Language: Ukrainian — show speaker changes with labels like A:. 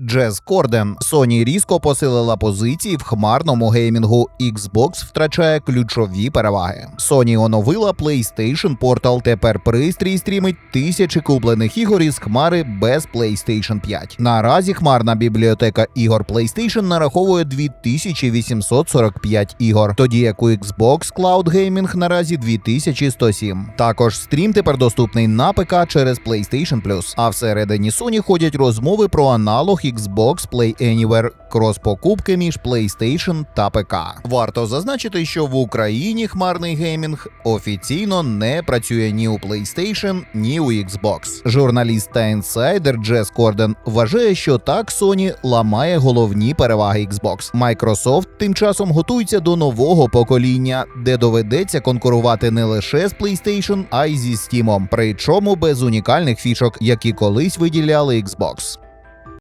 A: Джез Корден Sony різко посилила позиції в хмарному геймінгу. Xbox втрачає ключові переваги. Sony оновила PlayStation Portal. Тепер пристрій стрімить тисячі куплених ігор із хмари без PlayStation 5. Наразі хмарна бібліотека ігор PlayStation нараховує 2845 ігор, тоді як у Xbox Cloud Gaming наразі 2107. Також стрім тепер доступний на ПК через PlayStation Plus. А всередині Sony ходять розмови про аналог Xbox Play Anywhere, крос-покупки між PlayStation та ПК. Варто зазначити, що в Україні хмарний геймінг офіційно не працює ні у PlayStation, ні у Xbox. Журналіст та інсайдер Джес Корден вважає, що так Sony ламає головні переваги Xbox. Microsoft тим часом готується до нового покоління, де доведеться конкурувати не лише з PlayStation, а й зі Steam, причому без унікальних фішок, які колись виділяли Xbox.